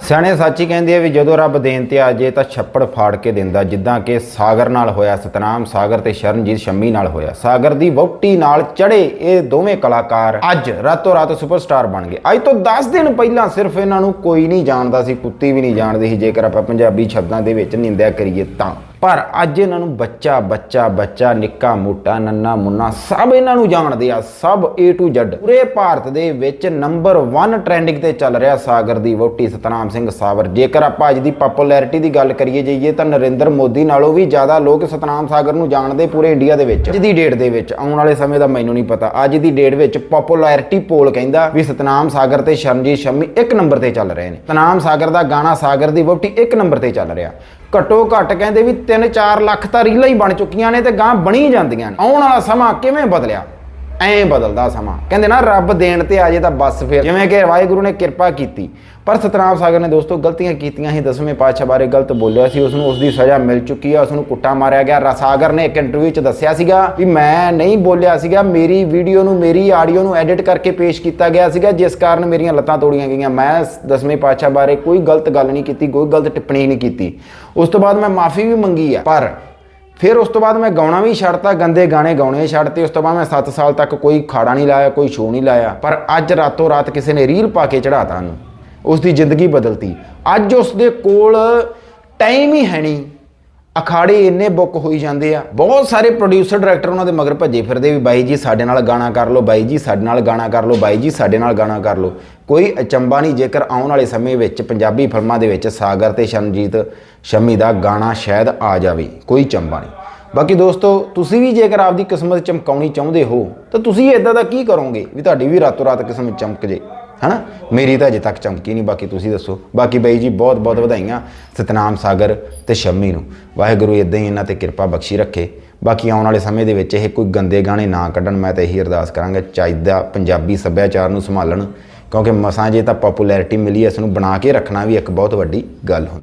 ਸਿਆਣੇ ਸੱਚ ਹੀ ਕਹਿੰਦੇ ਆ ਵੀ ਜਦੋਂ ਰੱਬ ਦੇਣ ਤੇ ਆ ਜੇ ਤਾਂ ਛੱਪੜ ਫਾੜ ਕੇ ਦਿੰਦਾ, ਜਿੱਦਾਂ ਕਿ ਸਾਗਰ ਨਾਲ ਹੋਇਆ ਸਤਨਾਮ, ਸਾਗਰ ਤੇ ਸ਼ਰਨਜੀਤ ਸ਼ੰਮੀ ਨਾਲ ਹੋਇਆ। ਸਾਗਰ ਦੀ ਵਹੁਟੀ ਨਾਲ ਚੜੇ ਇਹ ਦੋਵੇਂ ਕਲਾਕਾਰ ਅੱਜ ਰਾਤੋਂ ਰਾਤ ਸੁਪਰਸਟਾਰ ਬਣ ਗਏ। ਅੱਜ ਤੋਂ 10 ਦਿਨ ਪਹਿਲਾਂ ਸਿਰਫ ਇਹਨਾਂ ਨੂੰ ਕੋਈ ਨਹੀਂ ਜਾਣਦਾ ਸੀ, ਕੁੱਤੀ ਵੀ ਨਹੀਂ ਜਾਣਦੀ ਸੀ, ਜੇਕਰ ਆਪਾਂ ਪੰਜਾਬੀ ਸ਼ਬਦਾਂ ਦੇ ਵਿੱਚ ਨਿੰਦਿਆ ਕਰੀਏ ਤਾਂ। ਪਰ ਅੱਜ ਇਹਨਾਂ ਨੂੰ ਬੱਚਾ ਬੱਚਾ ਬੱਚਾ, ਨਿੱਕਾ, ਮੋਟਾ, ਨੰਨਾ, ਮੁੰਨਾ ਸਭ ਇਹਨਾਂ ਨੂੰ ਜਾਣਦੇ ਆ, ਸਭ A to Z ਪੂਰੇ ਭਾਰਤ ਦੇ ਵਿੱਚ ਨੰਬਰ 1 ਟ੍ਰੈਂਡਿੰਗ ਤੇ ਚੱਲ ਰਿਹਾ ਸਾਗਰ ਦੀ ਵੋਟੀ ਸਤਨਾਮ ਸਿੰਘ ਸਾਵਰ। ਜੇਕਰ ਆਪਾਂ ਅੱਜ ਦੀ ਪਪੂਲੈਰਿਟੀ ਦੀ ਗੱਲ ਕਰੀਏ ਜਾਈਏ ਤਾਂ ਨਰਿੰਦਰ ਮੋਦੀ ਨਾਲੋਂ ਵੀ ਜ਼ਿਆਦਾ ਲੋਕ ਸਤਨਾਮ ਸਾਗਰ ਨੂੰ ਜਾਣਦੇ ਪੂਰੇ ਇੰਡੀਆ ਦੇ ਵਿੱਚ। ਅੱਜ ਦੀ ਡੇਟ ਦੇ ਵਿੱਚ, ਆਉਣ ਵਾਲੇ ਸਮੇਂ ਦਾ ਮੈਨੂੰ ਨਹੀਂ ਪਤਾ। ਅੱਜ ਦੀ ਡੇਟ ਵਿੱਚ ਪਪੂਲੈਰਿਟੀ ਪੋਲ ਕਹਿੰਦਾ ਵੀ ਸਤਨਾਮ ਸਾਗਰ ਤੇ ਸ਼ਰਨਜੀਤ ਸ਼ੰਮੀ ਇੱਕ ਨੰਬਰ ਤੇ ਚੱਲ ਰਹੇ ਨੇ। ਸਤਨਾਮ ਸਾਗਰ ਦਾ ਗਾਣਾ ਸਾਗਰ ਦੀ ਵੋਟੀ ਇੱਕ ਨੰਬਰ ਤੇ ਚੱਲ ਰਿਹਾ। ਘੱਟੋ ਘੱਟ ਕਹਿੰਦੇ ਵੀ 3-4 ਲੱਖ ਤਾਂ ਰੀਲਾਂ ਹੀ ਬਣ ਚੁੱਕੀਆਂ ਨੇ ਤੇ ਗਾਂ ਬਣੀ ਜਾਂਦੀਆਂ ਨੇ। ਆਉਣ ਵਾਲਾ ਸਮਾਂ ਕਿਵੇਂ ਬਦਲਿਆ? ਐਂ ਬਦਲਦਾ ਸਮਾਂ। ਕਹਿੰਦੇ ਨਾ, ਰੱਬ ਦੇਣ ਤੇ ਆ ਜੇ ਤਾਂ ਬਸ ਫਿਰ। ਜਿਵੇਂ ਕਿ ਵਾਹਿਗੁਰੂ ਨੇ ਕਿਰਪਾ ਕੀਤੀ। ਪਰ ਸਤਨਾਮ ਸਾਗਰ ਨੇ ਦੋਸਤੋ, ਗਲਤੀਆਂ ਕੀਤੀਆਂ ਸੀ, ਦਸਵੇਂ ਪਾਤਸ਼ਾਹ ਬਾਰੇ ਗਲਤ ਬੋਲਿਆ ਸੀ ਉਸ ਨੂੰ ਉਸ ਦੀ ਸਜ਼ਾ ਮਿਲ ਚੁੱਕੀ ਆ ਉਸ ਨੂੰ ਕੁੱਟਾ ਮਾਰਿਆ ਗਿਆ। ਰਾ- ਨੇ ਇੱਕ ਇੰਟਰਵਿਊ 'ਚ ਦੱਸਿਆ ਸੀਗਾ ਵੀ ਮੈਂ ਨਹੀਂ ਬੋਲਿਆ ਸੀਗਾ, ਮੇਰੀ ਵੀਡੀਓ ਨੂੰ, ਮੇਰੀ ਆਡੀਓ ਨੂੰ ਐਡਿਟ ਕਰਕੇ ਪੇਸ਼ ਕੀਤਾ ਗਿਆ ਸੀਗਾ, ਜਿਸ ਕਾਰਨ ਮੇਰੀਆਂ ਲੱਤਾਂ ਤੋੜੀਆਂ ਗਈਆਂ। ਮੈਂ ਦਸਵੇਂ ਪਾਤਸ਼ਾਹ ਬਾਰੇ ਕੋਈ ਗਲਤ ਗੱਲ ਨਹੀਂ ਕੀਤੀ, ਕੋਈ ਗਲਤ ਟਿੱਪਣੀ ਨਹੀਂ ਕੀਤੀ। ਉਸ ਤੋਂ ਬਾਅਦ ਮੈਂ ਮਾਫੀ ਵੀ ਮੰਗੀ ਆ, ਪਰ ਫਿਰ ਉਸ ਤੋਂ ਬਾਅਦ ਮੈਂ ਗਾਉਣਾ ਵੀ ਛੱਡਤਾ, ਗੰਦੇ ਗਾਣੇ ਗਾਉਣੇ ਛੱਡਤੇ, ਉਸ ਤੋਂ ਬਾਅਦ ਮੈਂ 7 ਸਾਲ ਤੱਕ ਕੋਈ ਖਾੜਾ ਨਹੀਂ ਲਾਇਆ, ਕੋਈ ਸ਼ੋਅ ਨਹੀਂ ਲਾਇਆ, ਪਰ ਅੱਜ ਰਾਤੋਂ ਰਾਤ ਕਿਸੇ ਨੇ ਰੀਲ ਪਾ ਕੇ ਚੜਾਤਾ ਉਹਨੂੰ ਉਸ ਦੀ ਜ਼ਿੰਦਗੀ ਬਦਲਤੀ। ਅੱਜ ਉਸ ਦੇ ਕੋਲ ਟਾਈਮ ਹੀ ਹੈ ਨਹੀਂ ਅਖਾੜੇ ਇੰਨੇ ਬੁੱਕ ਹੋਈ ਜਾਂਦੇ ਆ। ਬਹੁਤ ਸਾਰੇ ਪ੍ਰੋਡਿਊਸਰ ਡਾਇਰੈਕਟਰ ਉਹਨਾਂ ਦੇ ਮਗਰ ਭੱਜੇ ਫਿਰਦੇ ਵੀ ਬਾਈ ਜੀ ਸਾਡੇ ਨਾਲ ਗਾਣਾ ਕਰ ਲਓ, ਬਾਈ ਜੀ ਸਾਡੇ ਨਾਲ ਗਾਣਾ ਕਰ ਲਓ, ਬਾਈ ਜੀ ਸਾਡੇ ਨਾਲ ਗਾਣਾ ਕਰ ਲਓ। ਕੋਈ ਅਚੰਬਾ ਨਹੀਂ, ਜੇਕਰ ਆਉਣ ਵਾਲੇ ਸਮੇਂ ਵਿੱਚ ਪੰਜਾਬੀ ਫਿਲਮਾਂ ਦੇ ਵਿੱਚ ਸਾਗਰ ਤੇ ਸ਼ਰਨਜੀਤ ਸ਼ਮੀ ਦਾ ਗਾਣਾ ਸ਼ਾਇਦ ਆ ਜਾਵੇ, ਕੋਈ ਚੰਬਾ ਨਹੀਂ। ਬਾਕੀ ਦੋਸਤੋ, ਤੁਸੀਂ ਵੀ ਜੇਕਰ ਆਪਦੀ ਕਿਸਮਤ ਚਮਕਾਉਣੀ ਚਾਹੁੰਦੇ ਹੋ, ਤਾਂ ਤੁਸੀਂ ਇਦਾਂ ਦਾ ਕੀ ਕਰੋਗੇ ਵੀ ਤੁਹਾਡੀ ਵੀ ਰਾਤੋਂ ਰਾਤ ਕਿਸਮਤ ਚਮਕ ਜੇ? ਹਨਾ? ਮੇਰੀ ਤਾਂ ਅਜੇ ਤੱਕ ਚਮਕੀ ਨਹੀਂ, ਬਾਕੀ ਤੁਸੀਂ ਦੱਸੋ। ਬਾਕੀ ਬਾਈ ਜੀ, ਬਹੁਤ ਬਹੁਤ ਵਧਾਈਆਂ ਸਤਨਾਮ ਸਾਗਰ ਤੇ ਸ਼ੰਮੀ ਨੂੰ। ਵਾਹਿਗੁਰੂ ਇਦਾਂ ਹੀ ਇਹਨਾਂ ਤੇ ਕਿਰਪਾ ਬਖਸ਼ੀ ਰੱਖੇ। ਬਾਕੀ ਆਉਣ ਵਾਲੇ ਸਮੇਂ ਦੇ ਵਿੱਚ ਇਹ ਕੋਈ ਗੰਦੇ ਗਾਣੇ ਨਾ ਕੱਢਣ, ਮੈਂ ਤਾਂ ਇਹੀ ਅਰਦਾਸ ਕਰਾਂਗਾ, ਚਾਹੀਦਾ ਪੰਜਾਬੀ ਸੱਭਿਆਚਾਰ ਨੂੰ ਸੰਭਾਲਣ। ਕਿਉਂਕਿ ਮਸਾਂ ਜੇ ਤਾਂ ਪਪੂਲੈਰਿਟੀ ਮਿਲੀ, ਇਸ ਨੂੰ ਬਣਾ ਕੇ ਰੱਖਣਾ ਵੀ ਇੱਕ ਬਹੁਤ ਵੱਡੀ ਗੱਲ ਹੁੰਦੀ।